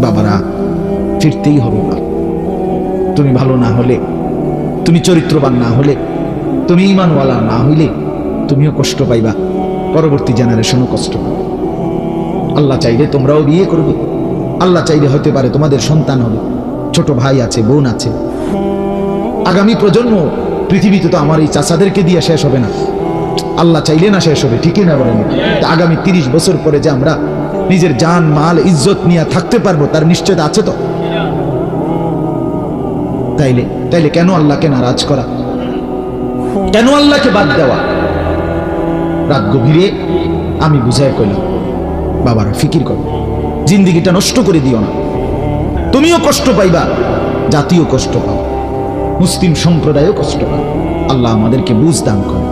বাবারা, ফিরতেই হবে না। তুমি ভালো না হলে, তুমি চরিত্রবান না হলে, তুমি ইমানওয়ালা না হইলে তুমিও কষ্ট পাইবা। পরবর্তী জেনারেশনও কষ্ট পাবে। আল্লাহ চাইলে তোমরাও বিয়ে করবে। আল্লাহ চাইলে হতে পারে তোমাদের সন্তান হবে। ছোট ভাই আছে, বোন আছে। আগামী প্রজন্ম, পৃথিবীতে তো আমার এই চাচাদেরকে দিয়ে শেষ হবে না। আল্লাহ চাইলে না শেষ হবে, ঠিকই না বলেন। আগামী তিরিশ বছর পরে যে আমরা নিজের জান, মাল, ইজ্জত নিয়ে থাকতে পারব, তার নিশ্চয়তা আছে তো? তাইলে তাইলে কেন আল্লাহকে নারাজ করা? কেন আল্লাহকে বাদ দেওয়া? রাত গভীরে আমি বুঝাই কইলাম, বাবারা, ফিকির করো। জিন্দিগিটা নষ্ট করে দিও না। তুমিও কষ্ট পাইবা জাতীয় কষ্ট পাও। মুসলিম সম্প্রদায়ও কষ্ট পাও আল্লাহ আমাদেরকে বুঝ দান করে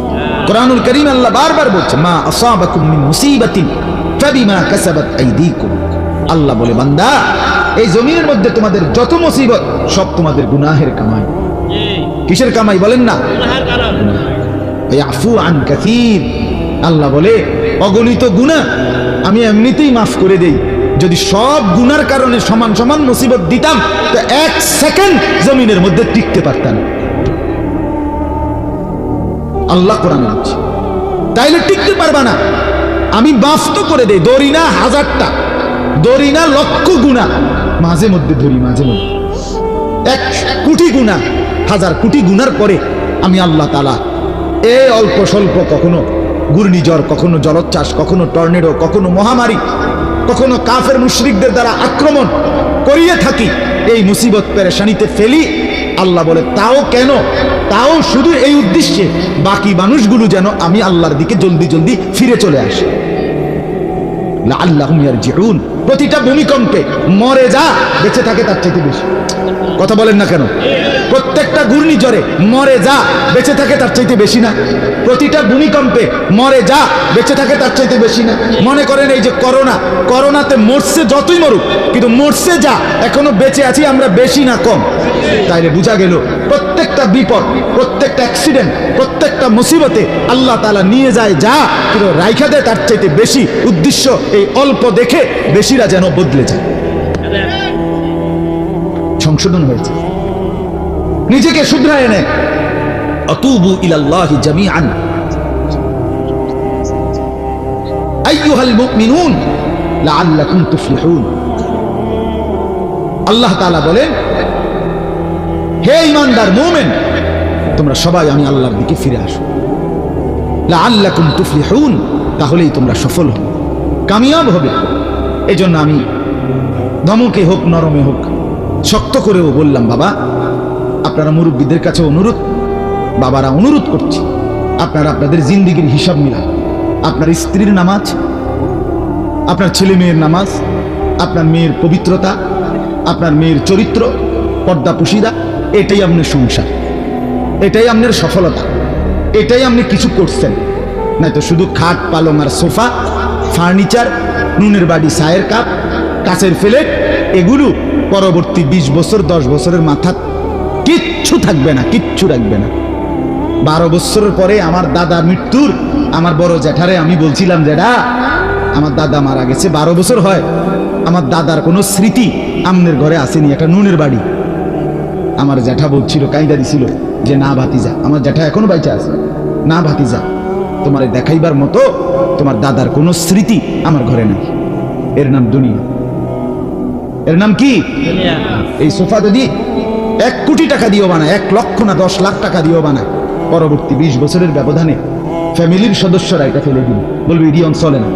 কোরআনুল করিম আল্লাহ বারবার বলছে, মা আসাবাকুম মিন মুসিবাতিন। আল্লাহ বলে, বান্দা, এই জমিনের মধ্যে তোমাদের যত মুসিবত, সব তোমাদের গুনাহের কামাই। কিসের কামাই বলেন না? আল্লাহ বলে, অগণিত গুনাহ আমি এমনিতেই মাফ করে দেই। যদি সব গুনার কারণে সমান সমান মুসিবত দিতাম, তো এক সেকেন্ড জমিনের মধ্যে টিকতে পারতাম। আল্লাহ কোরআন তাইলে টিকতে পারবা না। আমি মাফ তো করে দেই, দড়ি না হাজারটা, দড়ি না লক্ষ গুণা, মাঝে মধ্যে ধরি মাঝে মধ্যে। এক কোটি গুণা, হাজার কোটি গুনার পরে আমি আল্লাহ তালা এ অল্প স্বল্প কখনো ঘূর্ণিঝড়, কখনো জলোচ্ছ্বাস, কখনো টর্নেডো, কখনো মহামারী, কখনো কাফের মুশরিকদের দ্বারা আক্রমণ করিয়ে থাকি, এই মুসিবত পেরেশানিতে ফেলি, আল্লাহ বলে, তাও কেন? তাও শুধু এই উদ্দেশ্যে, বাকি মানুষগুলো যেন আমি আল্লাহর দিকে জলদি জলদি ফিরে চলে আসে। প্রতিটা ভূমিকম্পে মরে যা, বেঁচে থাকে তার চাইতে বেশি। কথা বলেন না কেন? প্রত্যেকটা ঘূর্ণিঝড়ে মরে যা, বেঁচে থাকে তার চাইতে বেশি না। প্রতিটা ভূমিকম্পে মরে যা, বেঁচে থাকে তার চাইতে বেশি না। মনে করেন এই যে করোনা, করোনাতে মরছে যতই মরুক, কিন্তু মরছে যা, এখনও বেঁচে আছি আমরা বেশি না কম। তাইলে বোঝা গেল প্রত্যেকটা বিপদ, প্রত্যেকটা অ্যাক্সিডেন্ট প্রত্যেকটা মুসিবতে আল্লাহ তালা নিয়ে যায় যা, কিন্তু রাইখা দেয় তার চাইতে বেশি উদ্দেশ্য এই অল্প দেখে বেশিরা যেন বদলে যায়। সংশোধন হয়েছে। নিজেকে শুধরায় নেয় অতুবু ইলাল্লাহি জামিআন। আইয়ুহাল মুমিনুন, লাআল্লাকুম তুফলিহুন। আল্লাহ তাআলা বলেন হে ইমানদার মুমিন, তোমরা সবাই আমি আল্লাহর দিকে ফিরে আসো। লাআল্লাকুম তুফলিহুন, তাহলেই তোমরা সফল হবে, কামিয়াব হবে। এই জন্য আমি ধমকে হোক, নরমে হোক, শক্ত করেও বললাম, বাবা, আপনারা মুরব্বীদের কাছে অনুরোধ, বাবারা অনুরোধ করছি, আপনারা আপনাদের জিন্দিগির হিসাব মিলান। আপনার স্ত্রীর নামাজ, আপনার ছেলে মেয়ের নামাজ, আপনার মেয়ের পবিত্রতা, আপনার মেয়ের চরিত্র, পর্দা পুশিদা এটাই আপনার সংসার। এটাই আপনার সফলতা। এটাই আপনি কিছু করছেন। নয়তো শুধু খাট, পালং আর সোফা, ফার্নিচার, নুনের বাড়ি, চায়ের কাপ কাছের ফ্লেট এগুলো পরবর্তী ২০ বছর, দশ বছরের মাথা কিচ্ছু থাকবে না, কিচ্ছু রাখবে না। বারো বছরের পরে আমার দাদা মৃত্যুর আমার বড় জ্যাঠারে আমি বলছিলাম যেটা আমার দাদা মারা গেছে, বারো বছর হয়। আমার দাদার কোনো স্মৃতি আমনের ঘরে আসেনি, একটা নুনের বাড়ি। আমার জ্যাঠা বলছিল কাইদা দিছিল যে না ভাতিজা আমার জ্যাঠা এখনও বাইচা আছে। না ভাতিজা তোমার দেখাইবার মতো তোমার দাদার কোনো স্মৃতি আমার ঘরে নাই। এর নাম দুনিয়া। এর নাম কি? এই সোফা যদি এক কোটি টাকা দিয়েও বানায় এক লক্ষ না দশ লাখ টাকা দিয়েও বানায় পরবর্তী বিশ বছরের ব্যবধানে ফ্যামিলির সদস্যরা এটা ফেলে দিন বলবে ইডিয়ন চলে না।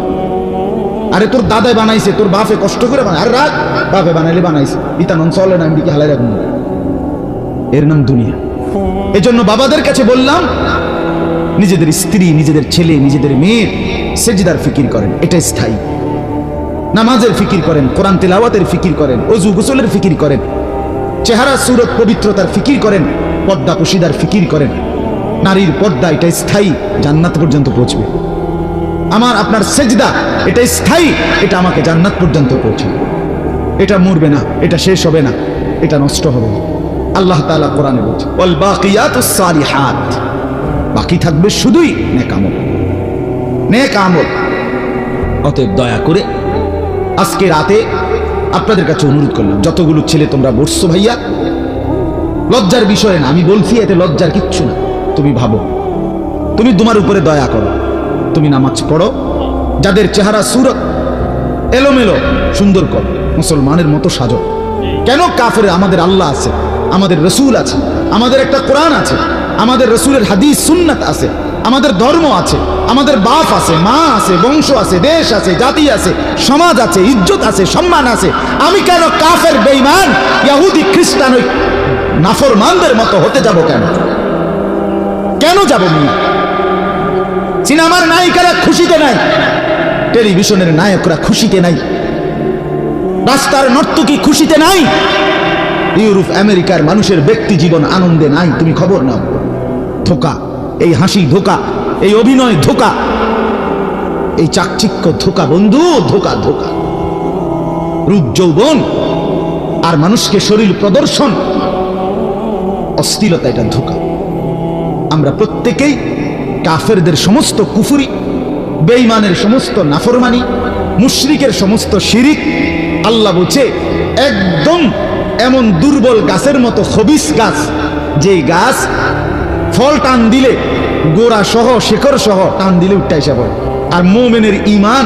আরে তোর দাদাই বানাইছে তোর বাপে কষ্ট করে বানায়। আরে রাখ বাপে বানাইলে বানাইছে। ইতানন চলে না আমি হালাই রাখব এর নাম দুনিয়া। এজন্য বাবাদের কাছে বললাম, নিজেদের স্ত্রী, নিজেদের ছেলে, নিজেদের মেয়ের সেজদার ফিকির করেন এটা স্থায়ী। নামাজের ফিকির করেন, কোরআন তেলাওয়াতের ফিকির করেন অজু গোসলের ফিকির করেন, চেহারা, সুরত, পবিত্রতার ফিকির করেন, পর্দা পুশিদার ফিকির করেন, নারীর পর্দা এটা স্থায়ী, জান্নাত পর্যন্ত পৌঁছবে। আমার, আপনার সেজদা এটা স্থায়ী, এটা আমাকে জান্নাত পর্যন্ত পৌঁছবে। এটা মরবে না, এটা শেষ হবে না, এটা নষ্ট হবে না। আল্লাহ তাআলা কোরআনে বাকি থাকবে শুধুই নেক আমল। নেক আমল। অতএব দয়া করে আজকে রাতে আপনাদের কাছে অনুরোধ করলাম, যতগুলো ছেলে তোমরা বসছো ভাইয়া, লজ্জার বিষয় না, আমি বলছি এতে লজ্জার কিচ্ছু না। তুমি ভাবো, তুমি তোমার উপরে দয়া করো, তুমি নামাজ পড়ো, যাদের চেহারা সুরত, এলোমেলো, সুন্দর কর, মুসলমানের মতো সাজো। কেন কাফের আমাদের আল্লাহ আছে? আমাদের রসুল আছে, আমাদের একটা কোরআন আছে, আমাদের রসুলের হাদিস সুন্নাত আছে, আমাদের ধর্ম আছে, আমাদের বাপ আছে, মা আছে, বংশ আছে, দেশ আছে, জাতি আছে, সমাজ আছে, ইজ্জত আছে, সম্মান আছে। আমি কেন কাফের বেইমান ইয়াহুদি, খ্রিস্টান ওই নাফরমানদের মতো হতে যাব কেন? কেন যাব মিয়া সিনেমার নায়িকারা খুশিতে নাই, টেলিভিশনের নায়করা খুশিতে নাই, রাস্তার নর্তকী খুশিতে নাই ইউরোপ আমেরিকার মানুষের ব্যক্তি জীবন আনন্দে নাই, তুমি খবর নাও। ধোকা, এই হাসি ধোকা, এই অভিনয় ধোকা, এই চাকচিক্য ধোকা বন্ধু, ধোকা ধোকা। রূপ যৌবন আর মানুষকে শরীর প্রদর্শন অস্থিরতা এটা ধোকা। আমরা প্রত্যেকেই কাফেরদের সমস্ত কুফুরি, বেঈমানের সমস্ত নাফরমানি, মুশরিকের সমস্ত শিরিক, আল্লাহ বলছে, একদম এমন দুর্বল গাছের মতো খবিস গাছ যে গাছ ফল টান দিলে, গোড়া সহ, শেখর সহ টান দিলে উঠতে এসে আর মোমেনের ইমান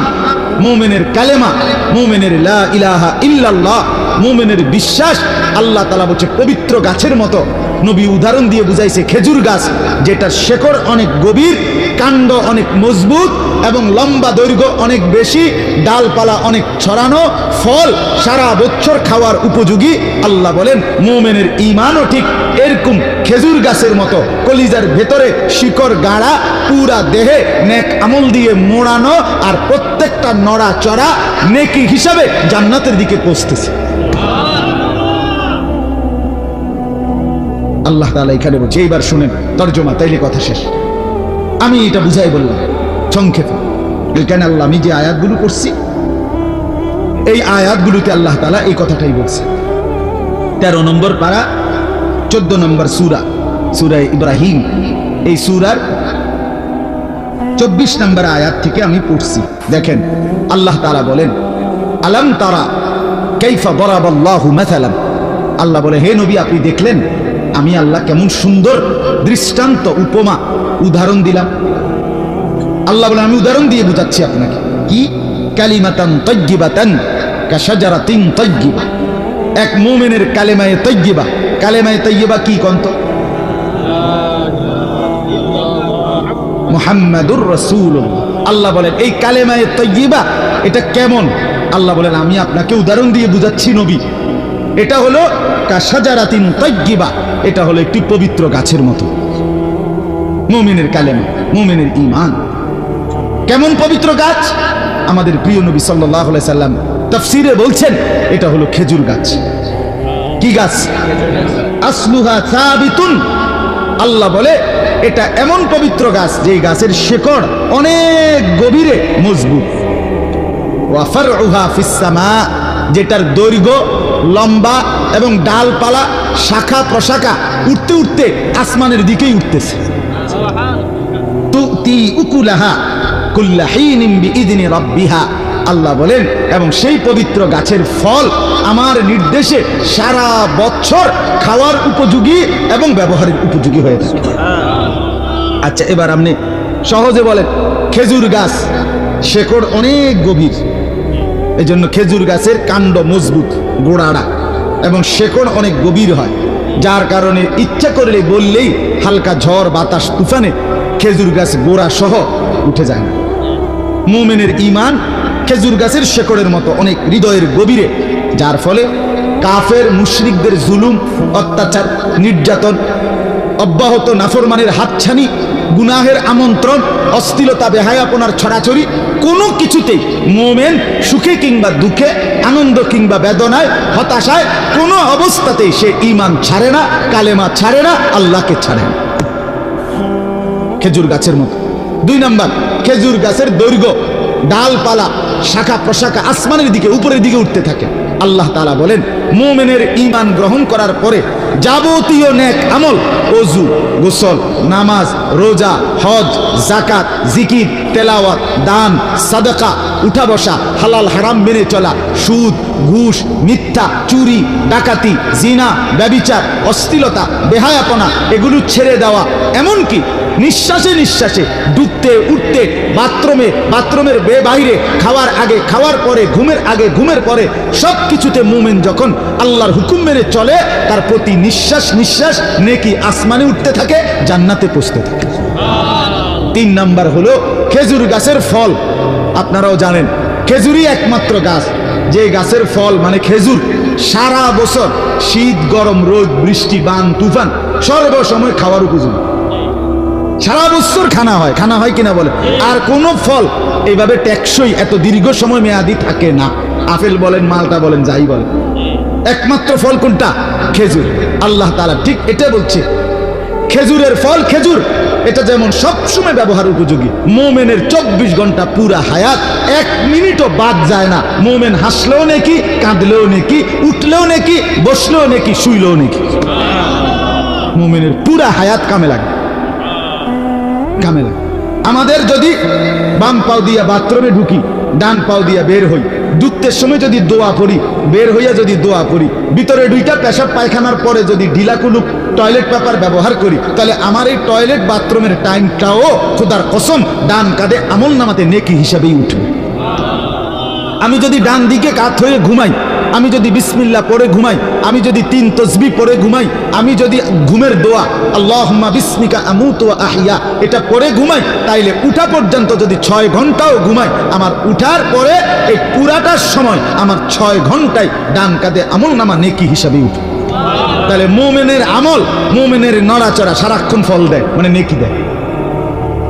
মোমেনের কালেমা, মোমেনের ইলাহা ইল্লাল্লাহ, মোমেনের বিশ্বাস, আল্লাহ তালা বলছে, পবিত্র গাছের মতো নবী উদাহরণ দিয়ে বুঝাইছে, খেজুর গাছ যেটা শেকড় অনেক গভীর, কাণ্ড অনেক মজবুত এবং লম্বা দৈর্ঘ্য অনেক বেশি, ডালপালা অনেক ছড়ানো, ফল সারা বছর খাওয়ার উপযোগী। আল্লাহ বলেন, মোমেনের ইমানও ঠিক এরকম খেজুর গাছের মতো, কলিজার ভেতরে শিকড় গাড়া পুরা দেহে নেক আমল দিয়ে মোড়ানো আর প্রত্যেকটা নড়া চড়া নেকি হিসাবে জান্নাতের দিকে পৌঁছতেছে। আল্লাহ তালা এখানে বলছে, এইবার শুনেন, তর্জমা, তাইলে কথা শেষ। আমি এটা বুঝাই বললাম, সংক্ষেপে। এখানে আল্লাহ, আমি যে আয়াতগুলো করছি এই আয়াতগুলোতে আল্লাহ তালা এই কথাটাই বলছে। তেরো নম্বর পারা, চোদ্দ নম্বর সুরা সুরা ইব্রাহিম। এই সুরার চব্বিশ নম্বর আয়াত থেকে আমি পড়ছি। দেখেন, আল্লাহ তালা বলেন, আলাম তারা, কেইফা বরাবাল্লাহু মাথালাম আল্লাহ বলে, হে নবী, আপনি দেখলেন? আমি আল্লাহ কেমন সুন্দর দৃষ্টান্ত উপমা উদাহরণ দিলাম। আল্লাহ বলে আমি উদাহরণ দিয়ে বুঝাচ্ছি আপনাকে। কি? কালিমাতান তজ্জিবাতান কাশাজারাতিন তজ্জিবা এক মোমেনের কালেমায়ে তজ্জিবা কালেমায়ে তজ্জিবা কি কন্ত? মুহাম্মাদুর রাসূল আল্লাহ বলেন, এই কালেমায়ে তজ্জিবা এটা কেমন? আল্লাহ বলেন, আমি আপনাকে উদাহরণ দিয়ে বুঝাচ্ছি নবী। এটা হলো কাশাজারাতিন তজ্জিবা এটা হলো একটি পবিত্র গাছের মতো। মুমিনের কালেমা, মুমিনের ঈমান। কেমন পবিত্র গাছ? আমাদের প্রিয় নবী আলাইহি সাল্লাম তাফসীরে বলছেন, এটা হলো খেজুর গাছ। কি গাছ? আসলুহা সাবিতুন। আল্লাহ বলে, এটা এমন পবিত্র গাছ যে গাছের শেকড় অনেক গভীরে মজবুত। ওয়াফারউহা ফিস সামা, যেটার দৈর্ঘ্য লম্বা এবং ডালপালা, শাখা প্রশাখা উঠতে উঠতে আসমানের দিকেই উঠতেছে। আল্লাহ বলেন, এবং সেই পবিত্র গাছের ফল আমার নির্দেশে সারা বছর খাওয়ার উপযোগী এবং ব্যবহারের উপযোগী হয়ে থাকে। আচ্ছা এবার আপনি সহজে বলেন, খেজুর গাছ, শেকড় অনেক গভীর। এই জন্য খেজুর গাছের কাণ্ড মজবুত, গোড়াড়া এবং শেকড় অনেক গভীর হয়। যার কারণে ইচ্ছা করলে বললেই হালকা ঝড়, বাতাস, তুফানে খেজুর গাছ গোড়া সহ উঠে যায় না। মোমেনের ইমান খেজুর গাছের শেকড়ের মতো অনেক হৃদয়ের গভীরে, যার ফলে কাফের মুশরিকদের জুলুম, অত্যাচার, নির্যাতন, অব্যাহত নাফরমানের হাতছানি গুনাহের আমন্ত্রণ অস্থিলতা বেহায়াপনার ছড়াছড়ি, কোনো কিছুতেই মোমেন সুখে কিংবা দুঃখে, আনন্দ কিংবা বেদনায়, হতাশায়, কোনো অবস্থাতেই সে ইমান ছাড়ে না, কালেমা ছাড়ে না, আল্লাহকে ছাড়ে না। খেজুর গাছের মতো। দুই নাম্বার, খেজুর গাছের দৈর্ঘ্য, ডালপালা শাখা প্রশাখা আসমানের দিকে, উপরের দিকে উঠতে থাকে। আল্লাহ তালা বলেন, মোমেনের ঈমান গ্রহণ করার পরে যাবতীয় নেক আমল অজু গোসল, নামাজ, রোজা, হজ জাকাত জিকির, তেলাওয়াত, দান, সাদাকা উঠা বসা হালাল হারাম মেনে চলা, সুদ, ঘুষ, মিথ্যা, চুরি, ডাকাতি, জিনা, ব্যবিচার, অশ্লীলতা, বেহায়াপনা, এগুলো ছেড়ে দেওয়া, এমনকি নিঃশ্বাসে নিঃশ্বাসে ডুবতে, উঠতে, বাথরুমে, বাথরুমের বে বাইরে, খাওয়ার আগে, খাওয়ার পরে, ঘুমের আগে, ঘুমের পরে সব কিছুতে মুমেন যখন আল্লাহর হুকুম মেনে চলে, তার প্রতি নিঃশ্বাস নিঃশ্বাস নেকি আসমানে উঠতে থাকে, জান্নাতে পৌঁছতে থাকে। তিন নাম্বার হলো খেজুর গাছের ফল। আপনারাও জানেন, খেজুরই একমাত্র গাছ। যে গাছের ফল মানে খেজুর। সারা বছর শীত, গরম, রোদ, বৃষ্টি, বান, তুফান সর্বসময় খাওয়ার উপযোগী। সারা বছর খানা হয় খানা হয় কিনা বলে। আর কোনো ফল এইভাবে টেকসই এত দীর্ঘ সময় মেয়াদি থাকে না। আপেল বলেন, মালটা বলেন, যাই বলেন। একমাত্র ফল কোনটা? খেজুর। আল্লাহ তাআলা ঠিক এটা বলছে। খেজুরের ফল খেজুর, এটা যেমন সবসময় ব্যবহার উপযোগী। মোমেনের চব্বিশ ঘণ্টা পুরা হায়াত, এক মিনিটও বাদ যায় না। মোমেন হাসলেও নাকি, কাঁদলেও নাকি, উঠলেও নাকি, বসলেও নাকি, শুইলেও নাকি। মোমেনের পুরা হায়াত কামে লাগে। কামে লাগে আমাদের যদি বাম পাও দিয়া বাথরুমে ঢুকি, ডান পাও দিয়া বের হই ঢুকতের সময় যদি দোয়া পড়ি বের হইয়া যদি দোয়া পড়ি ভিতরে দুইটা পেশাব পায়খানার পরে যদি ঢিলাকুলুক টয়লেট পেপার ব্যবহার করি, তাহলে আমার এই টয়লেট বাথরুমের টাইমটাও খুদার কসম ডান কাঁধে আমল নামাতে নেকি হিসাবেই উঠবে। আমি যদি ডান দিকে কাত হয়ে ঘুমাই আমি যদি বিসমিল্লা পড়ে ঘুমাই, আমি যদি তিন তসবি পড়ে ঘুমাই, আমি যদি ঘুমের দোয়া, আল্লাহুম্মা বিসমিকা ওয়া আহিয়া এটা পড়ে ঘুমাই, তাইলে উঠা পর্যন্ত যদি ছয় ঘন্টাও ঘুমাই, আমার উঠার পরে এই পুরাটার সময় আমার ছয় ঘন্টায় ডান কাঁধে আমল নামা নেকি হিসাবে উঠে। তাহলে মোমেনের আমল, মোমেনের নড়াচড়া সারাক্ষণ ফল দেয় মানে নেকি দেয়।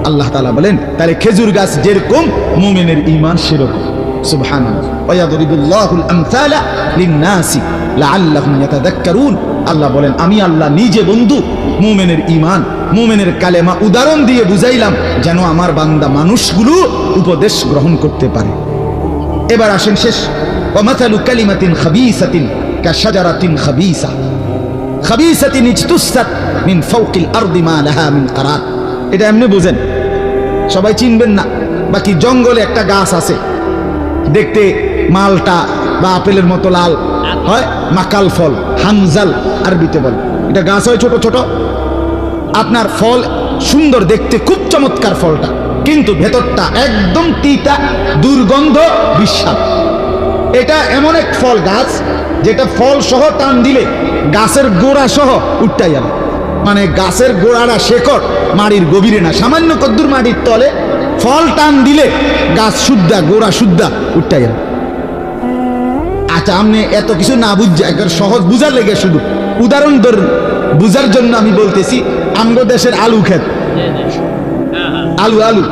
আল্লাহ তালা বলেন তাহলে খেজুর গাছ যেরকম, মোমেনের ইমান সেরকম। আমি আল্লাহ নিজে বন্ধু, মুমিনের ঈমান, মুমিনের কালেমা উদাহরণ দিয়ে বুঝাইলাম, যেন আমার বান্দা মানুষগুলো উপদেশ গ্রহণ করতে পারে। এবার আসেন শেষ। খাবিসা। মিন এটা এমনি বুঝেন। সবাই চিনবেন না। বাকি জঙ্গলে একটা গাছ আছে দেখতে মালটা বা আপেলের মতো লাল। হয় মাকাল ফল, হামজাল আরবিতে বল। এটা গাছ হয় ছোট ছোট। আপনার ফল সুন্দর দেখতে, খুব চমৎকার ফলটা। কিন্তু ভেতরটা একদম তিতা, দুর্গন্ধ, বিস্বাদ। এটা এমন এক ফল গাছ, যেটা ফল সহ টান দিলে গাছের গোড়া সহ উঠটাই যাবে। মানে গাছের গোড়াটা শেকড় মাটির গভীরে না, সামান্য কদ্দুর মাটির তলে ফল টান দিলে গাছ শুদ্ধা, গোড়া শুদ্ধা উঠটাই যাবে আচ্ছা আপনি এত কিছু না বুঝছে একবার সহজ বুঝার লেগে শুধু উদাহরণ ধরুন বুঝার জন্য আমি বলতেছি, আমগো দেশের আলু ক্ষেত। আলু আলু।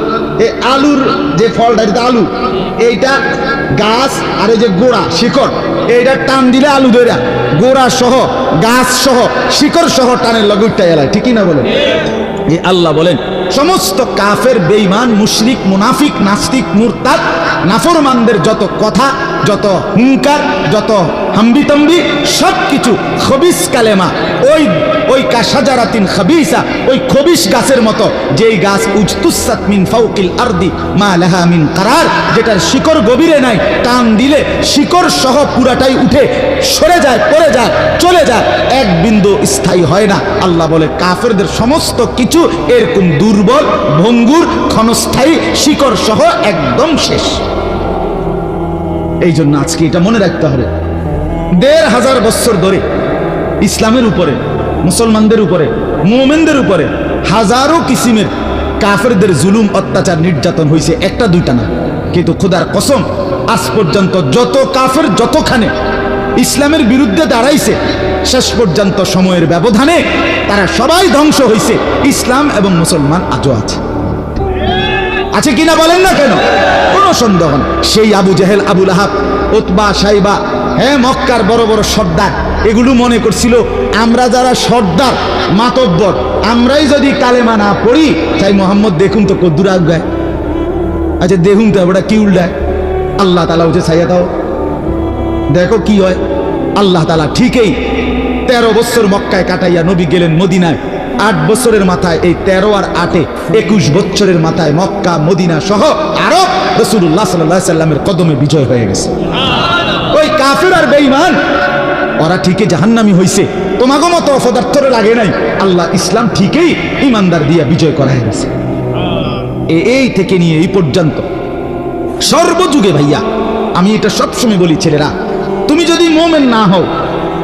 এই আলুর যে ফলটা যেটা আলু। এইটা গাছ আর এই যে গোড়া, শিকড়, এইটা টান দিলে আলু ধরা গোড়া সহ, গাছ সহ, শিকড় সহ টানের লগুরটা এলায় ঠিকই না বলেন? আল্লাহ বলেন সমস্ত কাফের বেঈমান মুশরিক মুনাফিক নাস্তিক মুরতাদ নাফরমানদের যত কথা যত হুঙ্কার যত হাম্বিতম্বি সব কিছু খবিস কালেমা। ওই ওই কাসাজারাতিন খাবিসা, ওই খবিস গাছের মতো, যেই গাছ উজতুসাত মিন ফাউকিল আরদি, মা লাহা মিন কারার, যেটার শিকড় গভীরে নাই, টান দিলে শিকড় সহ পুরাটাই উঠে সরে যায়, পড়ে যায়, চলে যায়। এক বিন্দু স্থায়ী হয় না। আল্লাহ বলে, কাফেরদের সমস্ত কিছু এরকম দুর্বল, ভঙ্গুর, ক্ষণস্থায়ী, শিকড় সহ একদম শেষ। এই জন্য আজকে এটা মনে রাখতে হবে। দেড় হাজার বছর ধরে ইসলামের উপরে, মুসলমানদের উপরে, মোমেনদের উপরে হাজারো কিসিমের কাফেরদের জুলুম, অত্যাচার, নির্যাতন হয়েছে একটা দুইটা না। কিন্তু খোদার কসম, আজ পর্যন্ত যত কাফের যতখানে ইসলামের বিরুদ্ধে দাঁড়াইছে, শেষ পর্যন্ত সময়ের ব্যবধানে তারা সবাই ধ্বংস হয়েছে ইসলাম এবং মুসলমান আজও আছে। আছে কিনা বলেন না কেন? কোনো সন্দেহ সেই আবু জেহেল, আবুল আহাব ওতবা সাইবা হ্যাঁ মক্কার বড় বড় সর্দার, এগুলো মনে করছিল, আমরা যারা সর্দার, মাতব্বর, আমরাই যদি কালেমা না পড়ি, তাই মোহাম্মদ দেখুন তো কদ্দুর আগায় আচ্ছা দেখুন তো ওটা কি উল্টায়। আল্লাহ তালা উঠে ছাইয়া দাও। দেখো কি হয়। আল্লাহ তালা ঠিকই তেরো বছর মক্কায় কাটাইয়া নবী গেলেন মদিনায়। আট বছরের মাথায়, এই তেরো আর আটে একুশ বছরের মাথায় মক্কা, মদিনা সহ আরও রসুল্লাহ সাল্লাহ সাল্লামের কদমে বিজয় হয়ে গেছে। ওই কাফের আর বেঈমান, ওরা ঠিকই জাহান্নামি হইছে। তোমাকে মতো অপদার্থরে লাগে নাই। আল্লাহ ইসলাম ঠিকই ইমানদার দিয়া বিজয় করায় গেছে এ- এই থেকে নিয়ে এই পর্যন্ত। সর্বযুগে ভাইয়া, আমি এটা সবসময় বলি, ছেলেরা, তুমি যদি মোমেন না হও,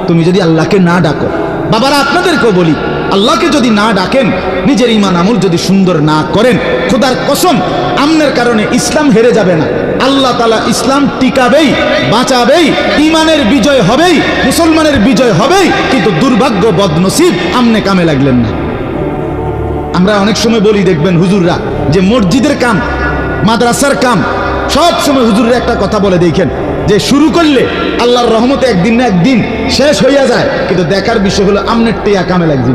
তুমি যদি আল্লাহকে না ডাকো, বাবারা আপনাদেরকেও বলি আল্লাহকে যদি না ডাকেন, নিজের ইমান আমল যদি সুন্দর না করেন, খোদার কসম, আমনের কারণে ইসলাম হেরে যাবে না। আল্লাহ তালা ইসলাম টিকাবেই, বাঁচাবেই ইমানের বিজয় হবেই, মুসলমানের বিজয় হবেই, কিন্তু দুর্ভাগ্য বদনসিব আমনে কামে লাগলেন না। আমরা অনেক সময় বলি, দেখবেন হুজুররা, যে মসজিদের কাম, মাদ্রাসার কাম, সব সময় হুজুররা একটা কথা বলে দেখেন, যে শুরু করলে আল্লাহর রহমতে একদিন না একদিন শেষ হইয়া যায়, কিন্তু দেখার বিষয় হলো আমনের টেয়া কামে লাগছে।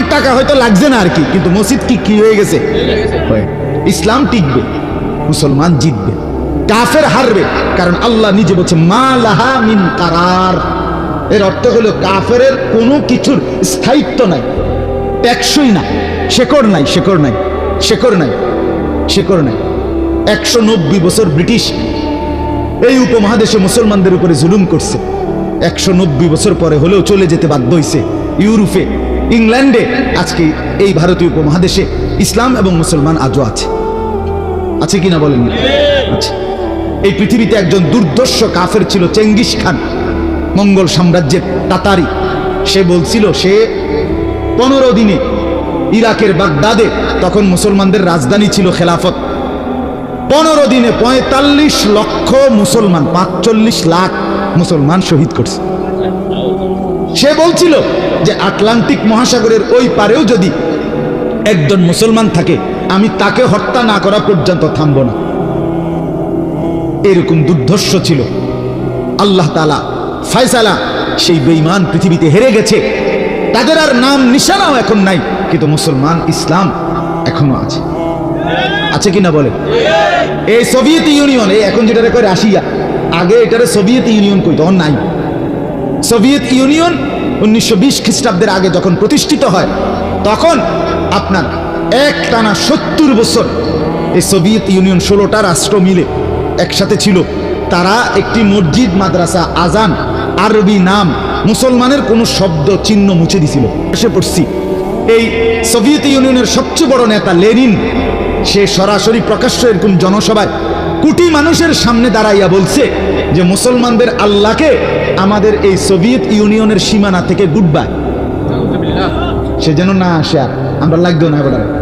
আমনের টাকা হয়তো লাগছে না আর কি, কিন্তু মসজিদ কি কি হয়ে গেছে? ইসলাম টিকবে, মুসলমান জিতবে, কাফের হারবে, কারণ আল্লাহ নিজে বলছে, মা লাহা মিন কারার। এর অর্থ হলো কাফের কোনো কিছুর স্থায়িত্ব নাই, টেকসই না শেকড় নাই শেকড় নাই শেকড় নাই শেকড় নাই। একশো নব্বই বছর ব্রিটিশ এই উপমহাদেশে মুসলমানদের উপরে জুলুম করছে। একশো নব্বই বছর পরে হলেও চলে যেতে বাধ্য হয়েছে ইউরোপে। ইংল্যান্ডে আজকে এই ভারতীয় উপমহাদেশে ইসলাম এবং মুসলমান আজও আছে। আছে কিনা বলেন? আছে। এই পৃথিবীতে একজন দুর্দর্শ কাফের ছিল চেঙ্গিস খান, মঙ্গল সাম্রাজ্যের তাতারি। সে বলছিল, সে পনেরো দিনে ইরাকের বাগদাদে তখন মুসলমানদের রাজধানী ছিল খেলাফত। পনেরো দিনে পঁয়তাল্লিশ লক্ষ মুসলমান, পাঁচচল্লিশ লাখ মুসলমান শহীদ করছে। সে বলছিল যে আটলান্টিক মহাসাগরের ওই পারেও যদি একজন মুসলমান থাকে, আমি তাকে হত্যা না করা পর্যন্ত থামব না। এরকম দুর্ধর্ষ ছিল। আল্লাহ তালা ফায়সালা সেই বেইমান পৃথিবীতে হেরে গেছে। তাদের আর নাম নিশানাও এখন নাই, কিন্তু মুসলমান ইসলাম এখনও আছে। আছে কিনা বলে? এই সোভিয়েত ইউনিয়ন, এই এখন যেটা করে রাশিয়া, আগে এটারে সোভিয়েত ইউনিয়ন কই তখন নাই সোভিয়েত ইউনিয়ন উনিশশো বিশ খ্রিস্টাব্দের আগে যখন প্রতিষ্ঠিত হয়, তখন আপনার এক টানা সত্তর বছর এই সোভিয়েত ইউনিয়ন ষোলোটা রাষ্ট্র মিলে একসাথে ছিল। তারা একটি মসজিদ, মাদ্রাসা, আজান, আরবি নাম, মুসলমানের কোনো শব্দ, চিহ্ন মুছে দিছিল। এসে পড়ছি। এই সোভিয়েত ইউনিয়নের সবচেয়ে বড় নেতা লেনিন, সে সরাসরি প্রকাশ্য এরকম জনসভায় কোটি মানুষের সামনে দাঁড়াইয়া বলছে যে মুসলমানদের আল্লাহকে আমাদের এই সোভিয়েত ইউনিয়নের সীমানা থেকে গুড বাই সে যেন না আসে আর আমরা লাগতো না এবার।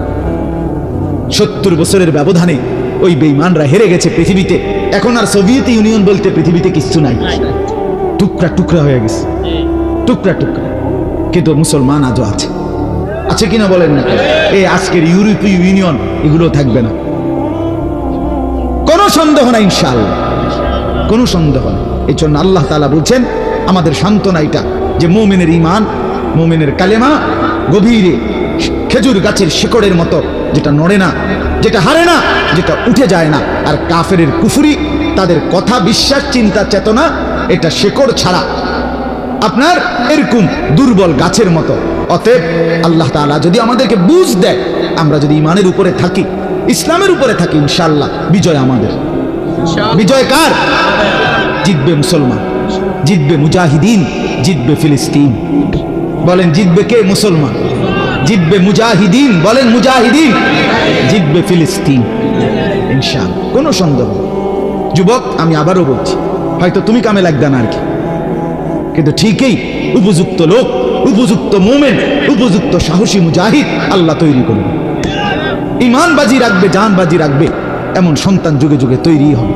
সত্তর বছরের ব্যবধানে ওই বেইমানরা হেরে গেছে পৃথিবীতে। এখন আর সোভিয়েত ইউনিয়ন বলতে পৃথিবীতে কিছু নাই। টুকরা টুকরা হয়ে গেছে। টুকরা টুকরা। কিন্তু মুসলমান আজও আছে। আছে কিনা বলেন না? এই আজকের ইউরোপীয় ইউনিয়ন এগুলো থাকবে না। কোনো সন্দেহ নাই ইনশাআল্লাহ। কোনো সন্দেহ নেই। এই জন্য আল্লাহ তালা বলছেন, আমাদের সান্ত্বনা এটা যে মোমেনের ইমান মোমেনের কালেমা গভীরে খেজুর গাছের শিকড়ের মতো, যেটা নড়ে না, যেটা হারে না, যেটা উঠে যায় না। আর কাফের কুফুরি, তাদের কথা বিশ্বাস, চিন্তা, চেতনা, এটা শেকড় ছাড়া। আপনার এরকম দুর্বল গাছের মতো। অতএব আল্লাহ তাআলা যদি আমাদেরকে বুঝ দেয়, আমরা যদি ইমানের উপরে থাকি, ইসলামের উপরে থাকি ইনশাল্লাহ বিজয় আমাদের। বিজয় কার? জিতবে মুসলমান, জিতবে মুজাহিদিন, জিতবে ফিলিস্তিন। বলেন, জিতবে কে মুসলমান? জিতবে মুজাহিদিন, বলেন মুজাহিদিন। জিতবে ফিলিস্তিন। ইনশাআল্লাহ, কোনো সন্দেহ যুবক, আমি আবারও বলছি, হয়তো তুমি কামে লাগবে না আর কি। কিন্তু ঠিকই, উপযুক্ত লোক, উপযুক্ত মোমেন্ট উপযুক্ত সাহসী মুজাহিদ আল্লাহ তৈরি করবে। ইমান বাজি রাখবে জান বাজি রাখবে। এমন সন্তান যুগে যুগে তৈরি হবে।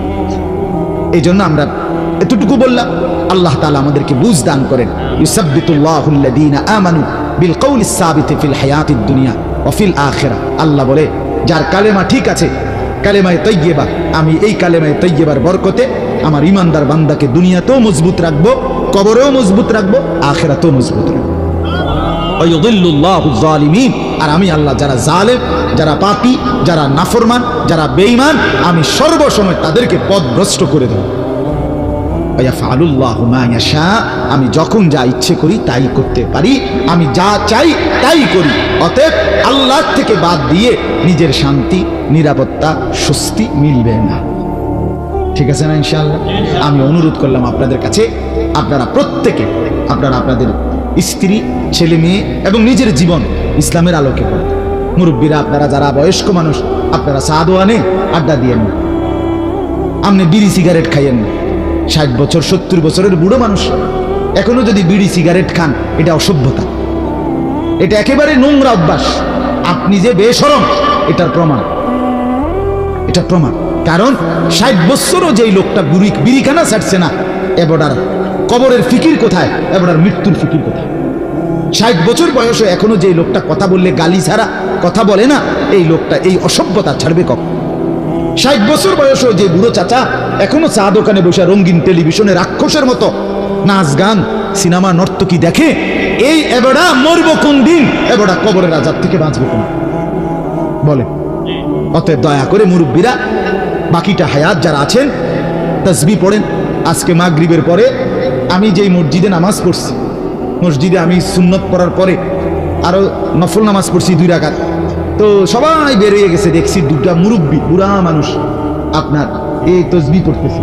এই জন্য আমরা এতটুকু বললাম, আল্লাহ তালা আমাদেরকে বুঝ দান করেন। ইউসাব্বিতুল্লাহুল্লাযীনা আমানু বিল কওলিস সাবিতি ফিল হায়াতিদ দুনিয়া ওয়া ফিল আখিরা আল্লাহ বলে, যার কালেমা ঠিক আছে, কালেমায় তৈয়বা, আমি এই কালেমায় তৈয়বার বরকতে আমার ইমানদার বান্দাকে দুনিয়াতেও মজবুত রাখব, কবরেও মজবুত রাখব, আখেরাতেও মজবুত রাখব। আর আমি আল্লাহ যারা জালেম, যারা পাপী, যারা নাফরমান, যারা বেঈমান, আমি সর্বসময় তাদেরকে পথভ্রষ্ট করে দেব। আমি যখন যা ইচ্ছে করি তাই করতে পারি, আমি যা চাই তাই করি। অতএব আল্লাহ থেকে বাদ দিয়ে নিজের শান্তি, নিরাপত্তা, স্বস্তি মিলবে না। ঠিক আছে না ইনশাআল্লাহ? আমি অনুরোধ করলাম আপনাদের কাছে, আপনারা প্রত্যেকে, আপনারা আপনাদের স্ত্রী, ছেলে মেয়ে এবং নিজের জীবন ইসলামের আলোকে করেন মুরব্বীরা, আপনারা যারা বয়স্ক মানুষ, আপনারা সাদোয়ানে আড্ডা দিয়েন না। আপনি বিড়ি সিগারেট খাইয়েন না। ষাট বছর, সত্তর বছরের বুড়ো মানুষ এখনও যদি বিড়ি সিগারেট খান, এটা অসভ্যতা। এটা একেবারে নোংরা অভ্যাস। আপনি যে বেসরম এটার প্রমাণ। এটা প্রমাণ। কারণ ষাট বছরও যেই লোকটা বুড়ি বিড়িখানা ছাড়ছে না এবারার কবরের ফিকির কোথায়? এবারার মৃত্যুর ফিকির কোথায়? ষাট বছর বয়সে এখনও যে লোকটা কথা বললে গালি ছাড়া কথা বলে না, এই লোকটা এই অসভ্যতা ছাড়বে কখন? ষাট বছর বয়সেও যে বুড়ো চাচা এখনও চা দোকানে বসে রঙিন টেলিভিশনে রাক্ষসের মতো নাচ, গান, সিনেমা, নর্তকী দেখে, এই এবারা মরব কোন দিন? এবারা কবরের আজাদ থেকে বাঁচবে কোন বলে, অতএব দয়া করে মুরব্বীরা, বাকিটা হায়াত যারা আছেন, তসবি পড়েন। আজকে মাগরিবের পরে আমি যেই মসজিদে নামাজ পড়ছি, মসজিদে আমি সুন্নত পড়ার পরে আরও নফল নামাজ পড়ছি দুই রাকাত। তো সবাই বেরিয়ে গেছে, দেখছি দুটা মুরব্বী, বুড়া মানুষ আপনার, এই তসবি পড়তেছে।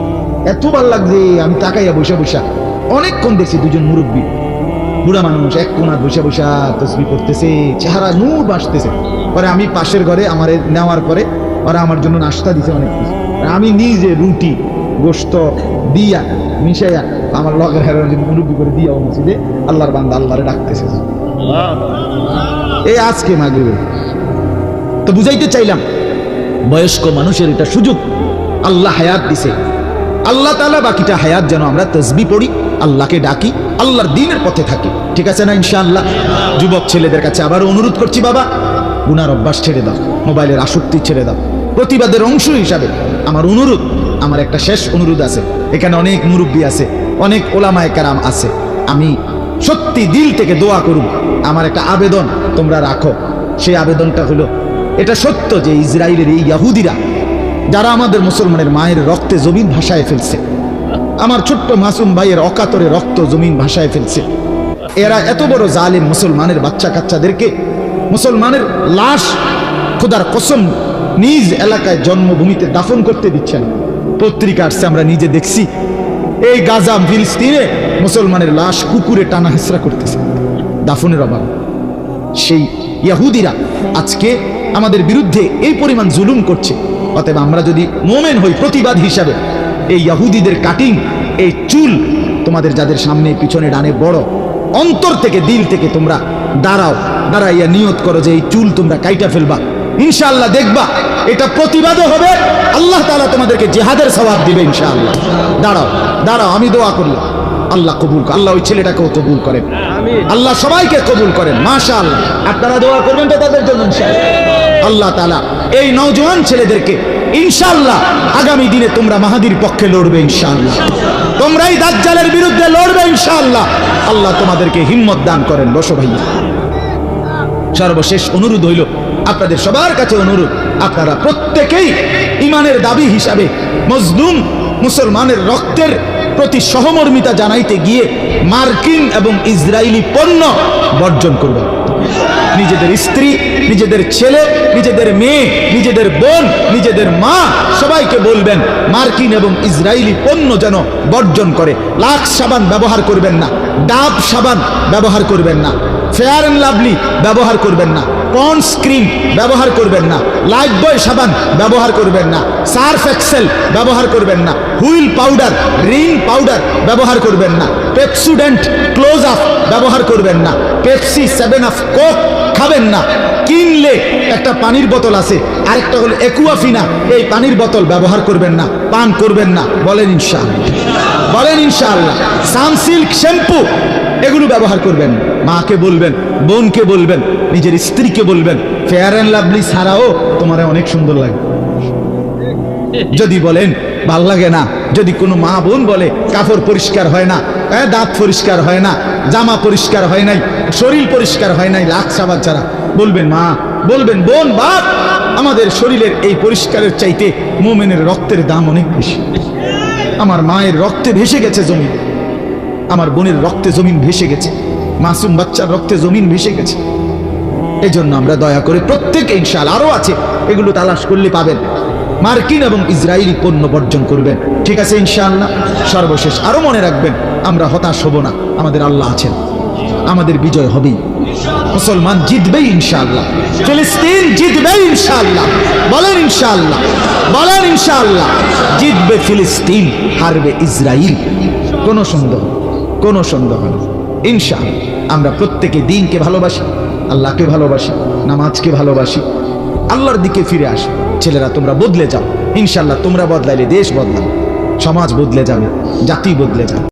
এত ভালো লাগছে, আমি তাকাইয়া বসে বসা। অনেকক্ষণ দেখছি দুজন মুরব্বী, বুড়া মানুষ, এক কোনার বসে বসা তসবি করতেছে চেহারা নূর বাসতেছে। পরে আমি পাশের ঘরে আমার নেওয়ার পরে ওরা আমার জন্য নাস্তা দিছে অনেক কিছু। আমি নিজে রুটি গোস্ত দিয়া মিশাইয়া আমার লগের হেরার জন্য মুরব্বী করে দিয়া ও মসজিদে আল্লাহর বান্দা আল্লাহরে ডাকতেছে। এই আজকে মাগরিবে। তো বুঝাইতে চাইলাম, বয়স্ক মানুষের এটা সুযোগ, আল্লাহ হায়াত দিছে। আল্লাহ তালা বাকিটা হায়াত যেন আমরা তসবি পড়ি, আল্লাহকে ডাকি, আল্লাহর দিনের পথে থাকি। ঠিক আছে না ইনশাআল্লাহ? যুবক ছেলেদের কাছে আবার অনুরোধ করছি বাবা, গুনার অভ্যাস ছেড়ে দাও, মোবাইলের আসক্তি ছেড়ে দাও। প্রতিবাদের অংশ হিসাবে আমার অনুরোধ, আমার একটা শেষ অনুরোধ আছে। এখানে অনেক মুরব্বী আছে। অনেক ওলামায় কারাম আছে। আমি সত্যি দিল থেকে দোয়া করুন আমার একটা আবেদন তোমরা রাখো। সেই আবেদনটা হলো, এটা সত্য যে ইসরায়েলের এই ইয়াহুদিরা, যারা আমাদের মুসলমানের মায়ের রক্তে জমিন ভাসায় ফেলছে, আমার ছোট্ট মাসুম ভাইয়ের অকাতরে রক্ত জমিন ভাসায় ফেলছে, এরা এত বড় জালিম মুসলমানের বাচ্চা কাচ্চাদেরকে মুসলমানের লাশ খোদার কসম নিজ এলাকায় জন্মভূমিতে দাফন করতে দিচ্ছেন। পত্রিকা আসছে, আমরা নিজে দেখছি। এই গাজা ফিলিস্তিনে মুসলমানের লাশ কুকুরে টানা হেসরা করতেছে। দাফনের অভাব। সেই ইয়াহুদিরা আজকে আমাদের বিরুদ্ধে এই পরিমাণ জুলুম করছে। অতএব আমরা যদি মোমেন হই প্রতিবাদ হিসাবে, এই ইয়াহুদিদের কাটিং, এই চুল তোমাদের যাদের সামনে পিছনে ডানে বড়, অন্তর থেকে দিল থেকে তোমরা দাঁড়াও, দাঁড়াইয়া নিয়ত করো যে এই চুল তোমরা কাইটা ফেলবা। ইনশাআল্লাহ দেখবা এটা প্রতিবাদও হবে আল্লাহ তাআলা তোমাদেরকে জেহাদের স্বভাব দিবে ইনশাআল্লাহ। দাঁড়াও দাঁড়াও আমি দোয়া করলাম আল্লাহ কবুল আল্লাহ ওই ছেলেটাকেও কবুল করেন। আল্লাহ সবাইকে কবুল করেন মাশা আল্লাহ আপনারা দোয়া করবেন তো তাদের জন্য আল্লাহ তাআলা এই নওজোয়ান ছেলেদেরকে ইনশাল্লাহ আগামী দিনে তোমরা মাহাদির পক্ষে লড়বে ইনশাআল্লাহ। তোমরাই দাজ্জালের বিরুদ্ধে লড়বে ইনশাআল্লাহ। আল্লাহ তোমাদেরকে হিম্মত দান করেন বসো ভাইয়া। সর্বশেষ অনুরোধ হইল আপনাদের সবার কাছে অনুরোধ, আপনারা প্রত্যেকেই ইমানের দাবি হিসাবে মজলুম মুসলমানের রক্তের প্রতি সহমর্মিতা জানাইতে গিয়ে মার্কিন এবং ইসরায়েলি পণ্য বর্জন করবেন। নিজেদের স্ত্রী, নিজেদের ছেলে, নিজেদের মেয়ে, নিজেদের বোন, নিজেদের মা, সবাইকে বলবেন, মার্কিন এবং ইসরায়েলি পণ্য যেন বর্জন করে। লাক্স সাবান ব্যবহার করবেন না, ডাব সাবান ব্যবহার করবেন না, ফেয়ার অ্যান্ড লাভলি ব্যবহার করবেন না। পন্স ক্রিম ব্যবহার করবেন না। লাইফ বয় সাবান ব্যবহার করবেন না। সার্ফ এক্সেল ব্যবহার করবেন না। হুইল পাউডার রিং পাউডার ব্যবহার করবেন না। পেপসুডেন্ট ক্লোজ আপ ব্যবহার করবেন না। পেপসি সেভেন আপ কোক খাবেন না। কিনলে একটা পানির বোতল আছে। আরেকটা হলো একুয়াফিনা। এই পানির বোতল ব্যবহার করবেন না। পান করবেন না। বলেন ইনশাআল্লাহ। বলেন ইনশাআল্লাহ সানসিল্ক শ্যাম্পু, এগুলো ব্যবহার করবেন। মাকে বলবেন, বোনকে বলবেন, নিজের স্ত্রীকে বলবেন ফেয়ার অ্যান্ড লাভলি ছাড়াও তোমার অনেক সুন্দর লাগে। যদি বলেন, ভালো লাগে না। যদি কোনো মা বোন বলে, কাপড় পরিষ্কার হয় না দাঁত পরিষ্কার হয় না, জামা পরিষ্কার হয় নাই, শরীর পরিষ্কার হয় নাই, লাখ ছাড়া বলবেন মা, বলবেন বোন, বাপ, আমাদের শরীরের এই পরিষ্কারের চাইতে মোমেনের রক্তের দাম অনেক বেশি। আমার মায়ের রক্তে ভেসে গেছে জমিন। আমার বোনের রক্তে জমিন ভেসে গেছে। মাসুম বাচ্চার রক্তে জমিন ভেসে গেছে। এই জন্য আমরা দয়া করে প্রত্যেকে ইনশাল আরও আছে। এগুলো তালাশ করলে পাবেন। মার্কিন এবং ইসরায়েলি পণ্য বর্জন করবেন। ঠিক আছে ইনশাআল্লাহ? সর্বশেষ আরও মনে রাখবেন, আমরা হতাশ হব না। আমাদের আল্লাহ আছেন। আমাদের বিজয় হবেই। মুসলমান জিতবেই ইনশাআল্লাহ। ফিলিস্তিন জিতবেই ইনশাআল্লাহ। বলেন ইনশাআল্লাহ। বলেন ইনশাআল্লাহ। জিতবে ফিলিস্তিন, হারবে ইসরায়েল কোনো সন্দেহ কোনো সন্দেহ নেই ইনশাআল্লাহ। আমরা প্রত্যেকে দিনকে ভালোবাসি, আল্লাহকে ভালোবাসি, নামাজকে ভালোবাসি। আল্লাহর দিকে ফিরে আসি। ছেলেরা, তোমরা বদলে যাও। ইনশাল্লাহ তোমরা বদলাইলে দেশ বদলাবে। সমাজ বদলে যাবে, জাতি বদলে যাবে।